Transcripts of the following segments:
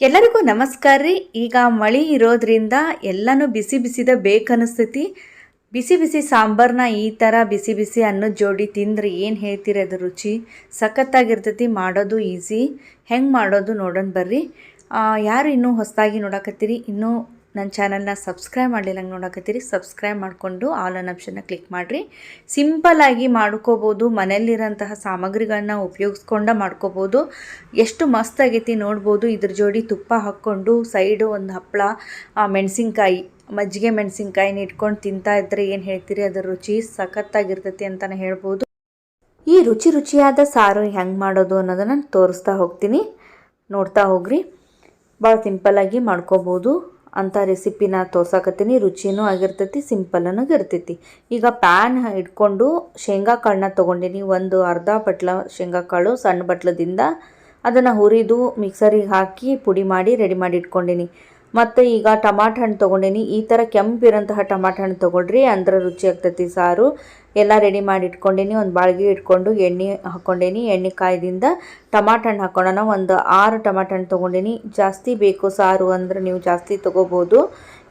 ಎಲ್ಲರಿಗೂ ನಮಸ್ಕಾರ ರೀ. ಈಗ ಮಳೆ ಇರೋದ್ರಿಂದ ಎಲ್ಲನೂ ಬಿಸಿ ಬಿಸಿದ ಬೇಕನ್ನಿಸ್ತೈತಿ. ಬಿಸಿ ಬಿಸಿ ಸಾಂಬಾರನ್ನ ಈ ಥರ ಬಿಸಿ ಬಿಸಿ ಅನ್ನದ ಜೋಡಿ ತಿಂದರೆ, ಏನು ಹೇಳ್ತೀರಿ ಅದು ರುಚಿ? ಸಖತ್ತಾಗಿರ್ತೈತಿ, ಮಾಡೋದು ಈಸಿ ಹೆಂಗೆ ಮಾಡೋದು ನೋಡೋಣ ಬರ್ರಿ. ಯಾರು ಇನ್ನೂ ಹೊಸದಾಗಿ ನೋಡಕತ್ತೀರಿ, ಇನ್ನೂ ನನ್ನ ಚಾನಲ್ನ ಸಬ್ಸ್ಕ್ರೈಬ್ ಮಾಡಲಿಲ್ಲ ಹಂಗೆ ನೋಡಕತ್ತೀರಿ, ಸಬ್ಸ್ಕ್ರೈಬ್ ಮಾಡಿಕೊಂಡು ಆಲ್ ಅನ್ ಆಪ್ಷನ್ನ ಕ್ಲಿಕ್ ಮಾಡಿರಿ. ಸಿಂಪಲ್ಲಾಗಿ ಮಾಡ್ಕೋಬೋದು ಮನೆಯಲ್ಲಿರೋಂತಹ ಸಾಮಗ್ರಿಗಳನ್ನ ಉಪಯೋಗಿಸ್ಕೊಂಡ ಮಾಡ್ಕೋಬೋದು. ಎಷ್ಟು ಮಸ್ತ್ ಆಗೈತಿ ನೋಡ್ಬೋದು. ಇದ್ರ ಜೋಡಿ ತುಪ್ಪ ಹಾಕ್ಕೊಂಡು ಸೈಡು ಒಂದು ಹಪ್ಪಳ ಮೆಣಸಿನ್ಕಾಯಿ, ಮಜ್ಜಿಗೆ ಮೆಣಸಿನ್ಕಾಯಿನ ಇಟ್ಕೊಂಡು ತಿಂತಾ ಇದ್ರೆ ಏನು ಹೇಳ್ತೀರಿ? ಅದರ ರುಚಿ ಸಖತ್ತಾಗಿರ್ತೈತಿ ಅಂತಲೇ ಹೇಳ್ಬೋದು. ಈ ರುಚಿ ರುಚಿಯಾದ ಸಾರು ಹೆಂಗೆ ಮಾಡೋದು ಅನ್ನೋದನ್ನು ತೋರಿಸ್ತಾ ಹೋಗ್ತೀನಿ. ನೋಡ್ತಾ ಹೋಗ್ರಿ. ಭಾಳ ಸಿಂಪಲ್ಲಾಗಿ ಮಾಡ್ಕೋಬೋದು. ಅಂಥ ರೆಸಿಪಿನ ತೋರ್ಸಾಕತ್ತೀನಿ. ರುಚಿನೂ ಆಗಿರ್ತೈತಿ ಸಿಂಪಲ್ಲೂ ಇರ್ತೈತಿ. ಈಗ ಪ್ಯಾನ್ ಇಟ್ಕೊಂಡು ಶೇಂಗಾ ಕಾಳನ್ನ ತೊಗೊಂಡಿನಿ. ಒಂದು ಅರ್ಧ ಬಟ್ಲ ಶೇಂಗಾ ಕಾಳು ಸಣ್ಣ ಬಟ್ಲದಿಂದ ಅದನ್ನು ಹುರಿದು ಮಿಕ್ಸರಿಗೆ ಹಾಕಿ ಪುಡಿ ಮಾಡಿ ರೆಡಿ ಮಾಡಿ ಇಟ್ಕೊಂಡಿನಿ. ಮತ್ತು ಈಗ ಟಮಾಟ ಹಣ್ಣು ತೊಗೊಂಡೀನಿ. ಈ ಥರ ಕೆಂಪಿರೋಂತಹ ಟಮಾಟ ಹಣ್ಣು ತೊಗೊಳ್ರಿ. ಅಂದ್ರೆ ರುಚಿ ಆಗ್ತೈತಿ ಸಾರು. ಎಲ್ಲ ರೆಡಿ ಮಾಡಿ ಇಟ್ಕೊಂಡೀನಿ. ಒಂದು ಬಾಳ್ಗೆ ಇಟ್ಕೊಂಡು ಎಣ್ಣೆ ಹಾಕ್ಕೊಂಡೀನಿ ಎಣ್ಣೆ ಕಾಯ್ದಿಂದ ಟಮಾಟ ಹಣ್ಣು ಹಾಕ್ಕೊಳ್ಳೋಣ ಒಂದು ಆರು ಟಮಾಟ ಹಣ್ಣು ತೊಗೊಂಡೀನಿ. ಜಾಸ್ತಿ ಬೇಕು ಸಾರು ಅಂದ್ರೆ ನೀವು ಜಾಸ್ತಿ ತೊಗೋಬೋದು.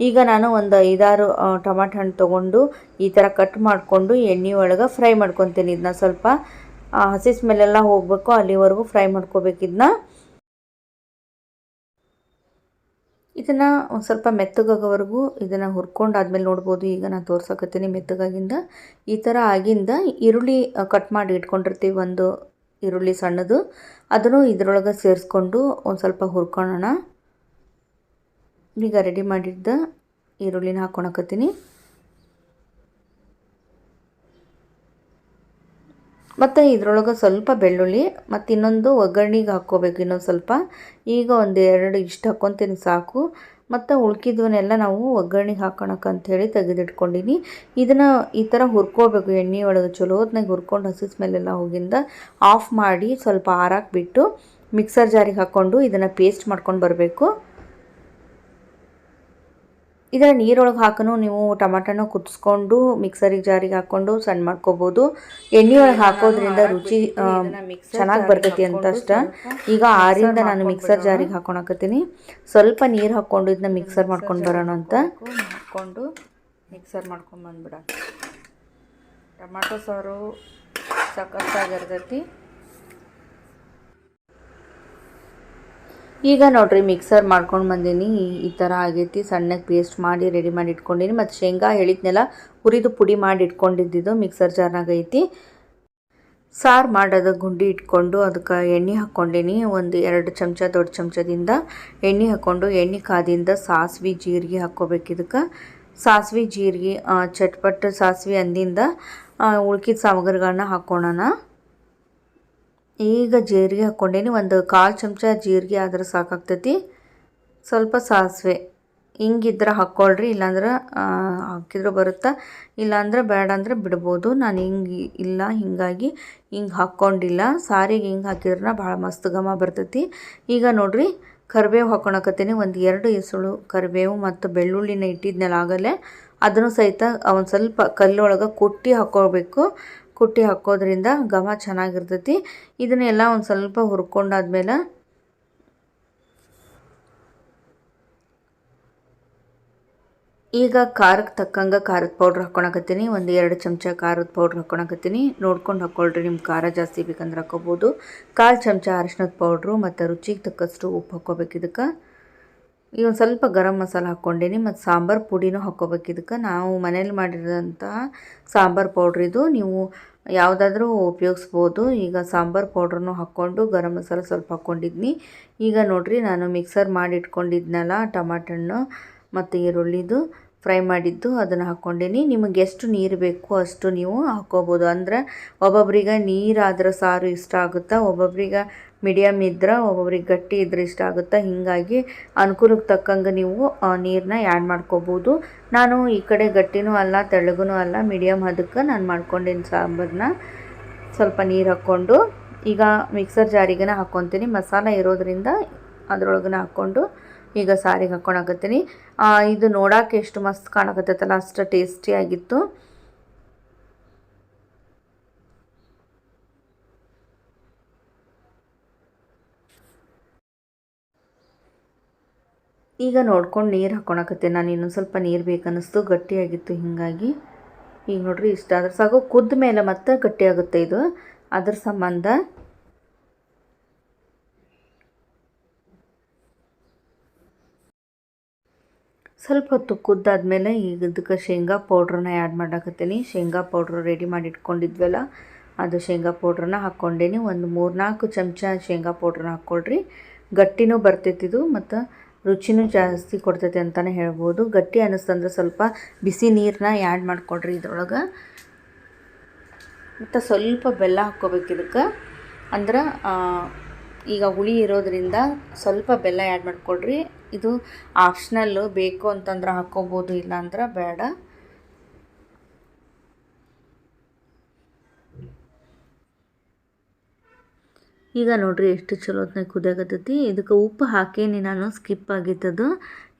ಈಗ ನಾನು ಒಂದು ಐದಾರು ಟಮಾಟ ಹಣ್ಣು ತೊಗೊಂಡು ಈ ಥರ ಕಟ್ ಮಾಡಿಕೊಂಡು ಎಣ್ಣೆ ಒಳಗೆ ಫ್ರೈ ಮಾಡ್ಕೊತೀನಿ. ಇದನ್ನ ಸ್ವಲ್ಪ ಹಸಿ ಸ್ಮೆಲ್ಲೆಲ್ಲ ಹೋಗಬೇಕು. ಅಲ್ಲಿವರೆಗೂ ಫ್ರೈ ಮಾಡ್ಕೋಬೇಕು ಇದನ್ನ ಒಂದು ಸ್ವಲ್ಪ ಮೆತ್ತಗಾಗೋವರೆಗೂ ಇದನ್ನು ಹುರ್ಕೊಂಡಾದ್ಮೇಲೆ ನೋಡ್ಬೋದು. ಈಗ ನಾನು ತೋರ್ಸಕತ್ತೀನಿ ಮೆತ್ತಗಾಗಿಂದ. ಈ ಥರ ಆಗಿಂದ ಈರುಳ್ಳಿ ಕಟ್ ಮಾಡಿ ಇಟ್ಕೊಂಡಿರ್ತೀವಿ ಒಂದು ಈರುಳ್ಳಿ ಸಣ್ಣದು. ಅದನ್ನು ಇದರೊಳಗೆ ಸೇರಿಸ್ಕೊಂಡು ಒಂದು ಸ್ವಲ್ಪ ಹುರ್ಕೊಳ್ಳೋಣ ಈಗ ರೆಡಿ ಮಾಡಿದ್ದ ಈರುಳ್ಳಿನ ಹಾಕ್ಕೊಳಕತ್ತೀನಿ ಮತ್ತು ಇದರೊಳಗೆ ಸ್ವಲ್ಪ ಬೆಳ್ಳುಳ್ಳಿ, ಮತ್ತು ಇನ್ನೊಂದು ಒಗ್ಗರಣೆಗೆ ಹಾಕ್ಕೋಬೇಕು ಇನ್ನೊಂದು ಸ್ವಲ್ಪ. ಈಗ ಒಂದು ಎರಡು ಇಷ್ಟು ಹಾಕ್ಕೊತೀನಿ ಸಾಕು. ಮತ್ತು ಉಳ್ಕಿದ್ವನ್ನೆಲ್ಲ ನಾವು ಒಗ್ಗರಣೆಗೆ ಹಾಕೋಣಕ್ಕೆ ಅಂಥೇಳಿ ತೆಗೆದಿಟ್ಕೊಂಡಿನಿ. ಇದನ್ನು ಈ ಥರ ಹುರ್ಕೋಬೇಕು, ಎಣ್ಣೆ ಒಳಗೆ ಚಲೋ ಹೊತ್ನಾಗ ಹುರ್ಕೊಂಡು ಹಸಿ ಸ್ಮೆಲ್ಲೆಲ್ಲ ಹೋಗಿಂದ ಆಫ್ ಮಾಡಿ ಸ್ವಲ್ಪ ಆರಾಕ್ಬಿಟ್ಟು ಮಿಕ್ಸರ್ ಜಾರಿಗೆ ಹಾಕ್ಕೊಂಡು ಇದನ್ನು ಪೇಸ್ಟ್ ಮಾಡ್ಕೊಂಡು ಬರಬೇಕು. ಇದರ ನೀರೊಳಗೆ ಹಾಕನು ನೀವು ಟಮಾಟನ ಕುದಿಸ್ಕೊಂಡು ಮಿಕ್ಸರಿಗೆ ಜಾರಿಗೆ ಹಾಕ್ಕೊಂಡು ಸಣ್ಣ ಮಾಡ್ಕೋಬೋದು. ಎಣ್ಣೆ ಒಳಗೆ ಹಾಕೋದ್ರಿಂದ ರುಚಿ ಚೆನ್ನಾಗಿ ಬರ್ತೈತಿ ಅಂತ ಅಷ್ಟ ಈಗ ಆರಿಂದ ನಾನು ಮಿಕ್ಸರ್ ಜಾರಿಗೆ ಹಾಕೊಳಕತ್ತೀನಿ ಸ್ವಲ್ಪ ನೀರು ಹಾಕ್ಕೊಂಡು ಇದನ್ನ ಮಿಕ್ಸರ್ ಮಾಡ್ಕೊಂಡು ಬರೋಣ ಅಂತ ಹಾಕ್ಕೊಂಡು ಮಿಕ್ಸರ್ ಮಾಡ್ಕೊಂಡು ಬಂದ್ಬಿಡ ಟೊಮಾಟೊ ಸಾರು ಸಖತ್ತಾಗಿರ್ತೈತಿ ಈಗ ನೋಡ್ರಿ ಮಿಕ್ಸರ್ ಮಾಡ್ಕೊಂಡು ಬಂದೀನಿ. ಈ- ಥರ ಆಗೈತಿ. ಸಣ್ಣಗೆ ಪೇಸ್ಟ್ ಮಾಡಿ ರೆಡಿ ಮಾಡಿ ಇಟ್ಕೊಂಡಿನಿ. ಮತ್ತು ಶೇಂಗಾ ಹೇಳಿದ್ನೆಲ್ಲ ಹುರಿದು ಪುಡಿ ಮಾಡಿ ಇಟ್ಕೊಂಡಿದ್ದು ಮಿಕ್ಸರ್ ಜಾರ್ನಾಗೈತಿ ಸಾರು ಮಾಡೋದು ಗುಂಡಿ ಇಟ್ಕೊಂಡು ಅದಕ್ಕೆ ಎಣ್ಣೆ ಹಾಕ್ಕೊಂಡೀನಿ. ಒಂದು ಎರಡು ಚಮಚ, ದೊಡ್ಡ ಚಮಚದಿಂದ ಎಣ್ಣೆ ಹಾಕ್ಕೊಂಡು, ಎಣ್ಣೆ ಕಾದಿಂದ ಸಾಸಿವೆ, ಜೀರಿಗೆ ಹಾಕ್ಕೋಬೇಕು ಇದಕ್ಕೆ. ಸಾಸಿವೆ, ಜೀರಿಗೆ ಚಟ್ಪಟ್ಟು ಸಾಸಿವೆ ಸಾಸ್ವೆ ಅಂದಿಂದ ಉಳ್ಕಿದ ಸಾಮಗ್ರಿಗಳನ್ನ ಹಾಕ್ಕೊಳ್ಳೋಣ ಈಗ ಜೀರಿಗೆ ಹಾಕ್ಕೊಂಡೇನಿ. ಒಂದು ಕಾಲು ಚಮಚ ಜೀರಿಗೆ ಆದ್ರೆ ಸಾಕಾಗ್ತೈತಿ. ಸ್ವಲ್ಪ ಸಾಸಿವೆ ಹಿಂಗಿದ್ರೆ ಹಾಕ್ಕೊಳ್ರಿ ಇಲ್ಲಾಂದ್ರೆ ಹಾಕಿದ್ರೆ ಬರುತ್ತಾ? ಇಲ್ಲಾಂದ್ರೆ ಬೇಡ ಅಂದರೆ ಬಿಡ್ಬೋದು. ನಾನು ಹಿಂಗೆ, ಇಲ್ಲ, ಹೀಗಾಗಿ ಹಿಂಗೆ ಹಾಕ್ಕೊಂಡಿಲ್ಲ ಸಾರಿಗೆ ಹಿಂಗೆ ಹಾಕಿದ್ರೆ ಭಾಳ ಮಸ್ತ್ ಘಮ ಬರ್ತೈತಿ. ಈಗ ನೋಡಿರಿ, ಕರಿಬೇವು ಹಾಕ್ಕೊಳಕತ್ತೀನಿ ಒಂದು ಎರಡು ಎಸಳು ಕರಿಬೇವು ಮತ್ತು ಬೆಳ್ಳುಳ್ಳಿನ ಇಟ್ಟಿದ್ನಲ್ಲ ಆಗಲೇ, ಅದನ್ನು ಸಹಿತ ಒಂದು ಸ್ವಲ್ಪ ಕಲ್ಲೊಳಗೆ ಕುಟ್ಟಿ ಹಾಕ್ಕೋಬೇಕು ಕುಟ್ಟಿ ಹಾಕೋದ್ರಿಂದ ಘಮ ಚೆನ್ನಾಗಿರ್ತೈತಿ. ಇದನ್ನೆಲ್ಲ ಒಂದು ಸ್ವಲ್ಪ ಹುರ್ಕೊಂಡಾದ್ಮೇಲೆ ಈಗ ಖಾರಕ್ಕೆ ತಕ್ಕಂಗೆ ಖಾರದ ಪೌಡ್ರ್ ಹಾಕ್ಕೊಳಕತ್ತೀನಿ ಒಂದು ಎರಡು ಚಮಚ ಖಾರದ ಪೌಡ್ರ್ ಹಾಕ್ಕೊಳಕತ್ತೀನಿ ನೋಡ್ಕೊಂಡು ಹಾಕ್ಕೊಳ್ರಿ ನಿಮ್ಮ ಖಾರ ಜಾಸ್ತಿ ಬೇಕಂದ್ರೆ ಹಾಕ್ಕೋಬೋದು ಕಾಲು ಚಮಚ ಅರಿಶಿನದ ಪೌಡ್ರು ಮತ್ತು ರುಚಿಗೆ ತಕ್ಕಷ್ಟು ಉಪ್ಪು ಹಾಕ್ಕೋಬೇಕು ಇದಕ್ಕೆ ಈಗ ಸ್ವಲ್ಪ ಗರಂ ಮಸಾಲ ಹಾಕ್ಕೊಂಡೀನಿ ಮತ್ತು ಸಾಂಬಾರು ಪುಡಿನೂ ಹಾಕ್ಕೋಬೇಕು. ಇದಕ್ಕೆ ನಾವು ಮನೇಲಿ ಮಾಡಿರೋಂತಹ ಸಾಂಬಾರು ಪೌಡ್ರಿದು ನೀವು ಯಾವುದಾದ್ರೂ ಉಪಯೋಗಿಸ್ಬೋದು. ಈಗ ಸಾಂಬಾರು ಪೌಡ್ರನ್ನು ಹಾಕ್ಕೊಂಡು ಗರಂ ಮಸಾಲ ಸ್ವಲ್ಪ ಹಾಕ್ಕೊಂಡಿದ್ನಿ. ಈಗ ನೋಡಿರಿ, ನಾನು ಮಿಕ್ಸರ್ ಮಾಡಿ ಇಟ್ಕೊಂಡಿದ್ನಲ್ಲ ಟಮಾಟಣ್ಣು ಮತ್ತು ಈರುಳ್ಳಿದು ಫ್ರೈ ಮಾಡಿದ್ದು ಅದನ್ನು ಹಾಕ್ಕೊಂಡೀನಿ. ನಿಮಗೆ ಎಷ್ಟು ನೀರು ಬೇಕು ಅಷ್ಟು ನೀವು ಹಾಕ್ಕೋಬೋದು. ಅಂದರೆ ಒಬ್ಬೊಬ್ರಿಗೆ ನೀರಾದ್ರೆ ಸಾರು ಇಷ್ಟ ಆಗುತ್ತಾ? ಒಬ್ಬೊಬ್ರಿಗೆ ಮೀಡಿಯಮ್ ಇದ್ರೆ ಒಬ್ಬೊಬ್ರಿಗೆ ಗಟ್ಟಿ ಇದ್ರೆ ಇಷ್ಟ ಆಗುತ್ತೆ? ಹೀಗಾಗಿ ಅನುಕೂಲಕ್ಕೆ ತಕ್ಕಂಗೆ ನೀವು ನೀರನ್ನ ಆ್ಯಡ್ ಮಾಡ್ಕೋಬೋದು. ನಾನು ಈ ಕಡೆ ಗಟ್ಟಿನೂ ಅಲ್ಲ ತೆಳ್ಳಗೂ ಅಲ್ಲ ಮೀಡಿಯಮ್ ಅದಕ್ಕೆ ನಾನು ಮಾಡ್ಕೊಂಡಿನಿ ಸಾಂಬಾರನ್ನ ಸ್ವಲ್ಪ ನೀರು ಹಾಕ್ಕೊಂಡು, ಈಗ ಮಿಕ್ಸರ್ ಜಾರಿಗೆನ ಹಾಕ್ಕೊತೀನಿ ಮಸಾಲ ಇರೋದರಿಂದ ಅದ್ರೊಳಗನ ಹಾಕ್ಕೊಂಡು, ಈಗ ಸಾರಿಗೆ ಹಾಕ್ಕೊಳಕತ್ತೀನಿ ಇದು ನೋಡೋಕೆ ಎಷ್ಟು ಮಸ್ತ್ ಕಾಣಕತ್ತೈತಲ್ಲ, ಅಷ್ಟು ಟೇಸ್ಟಿಯಾಗಿತ್ತು ಈಗ ನೋಡ್ಕೊಂಡು ನೀರು ಹಾಕೊಳಕತ್ತೆ ನಾನು ಇನ್ನೊಂದು ಸ್ವಲ್ಪ ನೀರು ಬೇಕನ್ನಿಸ್ತು. ಗಟ್ಟಿಯಾಗಿತ್ತು ಹೀಗಾಗಿ. ಈಗ ನೋಡ್ರಿ ಇಷ್ಟ ಆದ್ರೆ ಸಾಕು ಕುದ್ದ ಮೇಲೆ ಮತ್ತೆ ಗಟ್ಟಿಯಾಗುತ್ತೆ ಇದು. ಅದ್ರ ಸಂಬಂಧ ಸ್ವಲ್ಪ ಹೊತ್ತು ಕುದ್ದಾದ್ಮೇಲೆ ಈಗ ಇದಕ್ಕೆ ಶೇಂಗಾ ಪೌಡ್ರನ್ನ ಆ್ಯಡ್ ಮಾಡಾಕತ್ತೀನಿ. ಶೇಂಗಾ ಪೌಡ್ರ್ ರೆಡಿ ಮಾಡಿ ಇಟ್ಕೊಂಡಿದ್ವಲ್ಲ ಅದು ಶೇಂಗಾ ಪೌಡ್ರನ್ನ ಹಾಕ್ಕೊಂಡೇನಿ. ಒಂದು ಮೂರ್ನಾಲ್ಕು ಚಮಚ ಶೇಂಗಾ ಪೌಡ್ರನ್ನ ಹಾಕ್ಕೊಳ್ರಿ ಗಟ್ಟಿನೂ ಬರ್ತೈತಿದು ಮತ್ತು ರುಚಿನೂ ಜಾಸ್ತಿ ಕೊಡ್ತೈತೆ ಅಂತಲೇ ಹೇಳ್ಬೋದು. ಗಟ್ಟಿ ಅನ್ನಿಸ್ತಂದ್ರೆ ಸ್ವಲ್ಪ ಬಿಸಿ ನೀರನ್ನ ಆ್ಯಡ್ ಮಾಡ್ಕೊಳ್ರಿ ಇದ್ರೊಳಗೆ. ಮತ್ತು ಸ್ವಲ್ಪ ಬೆಲ್ಲ ಹಾಕ್ಕೋಬೇಕು ಇದಕ್ಕೆ. ಅಂದ್ರೆ ಈಗ ಹುಳಿ ಇರೋದ್ರಿಂದ ಸ್ವಲ್ಪ ಬೆಲ್ಲ ಆ್ಯಡ್ ಮಾಡ್ಕೊಳ್ರಿ ಇದು ಆಪ್ಷನಲ್ಲು ಬೇಕು ಅಂತಂದ್ರೆ ಹಾಕ್ಕೋಬೋದು, ಇಲ್ಲಾಂದ್ರೆ ಬೇಡ. ಈಗ ನೋಡ್ರಿ ಎಷ್ಟು ಚಲೋತ್ನಾಗ ಕುದಿಯಾಗತ್ತೈತಿ ಇದಕ್ಕೆ ಉಪ್ಪು ಹಾಕೇನಿ ನಾನು, ಸ್ಕಿಪ್ ಆಗಿತ್ತದು.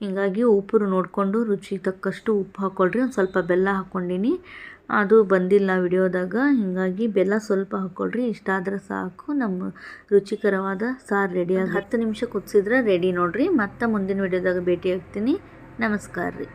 ಹೀಗಾಗಿ ಉಪ್ಪು ನೋಡಿಕೊಂಡು ರುಚಿಗೆ ತಕ್ಕಷ್ಟು ಉಪ್ಪು ಹಾಕ್ಕೊಳ್ರಿ ಒಂದು ಸ್ವಲ್ಪ ಬೆಲ್ಲ ಹಾಕ್ಕೊಂಡಿನಿ ಅದು ಬಂದಿಲ್ಲ ವಿಡಿಯೋದಾಗ. ಹೀಗಾಗಿ ಬೆಲ್ಲ ಸ್ವಲ್ಪ ಹಾಕ್ಕೊಳ್ರಿ ಇಷ್ಟ ಆದ್ರೆ ಸಾಕು. ನಮ್ಮ ರುಚಿಕರವಾದ ಸಾರು ರೆಡಿಯಾಗಿ ಹತ್ತು ನಿಮಿಷ ಕುದಿಸಿದ್ರೆ ರೆಡಿ ನೋಡ್ರಿ. ಮತ್ತೆ ಮುಂದಿನ ವಿಡಿಯೋದಾಗ ಭೇಟಿ ಆಗ್ತೀನಿ ನಮಸ್ಕಾರ ರೀ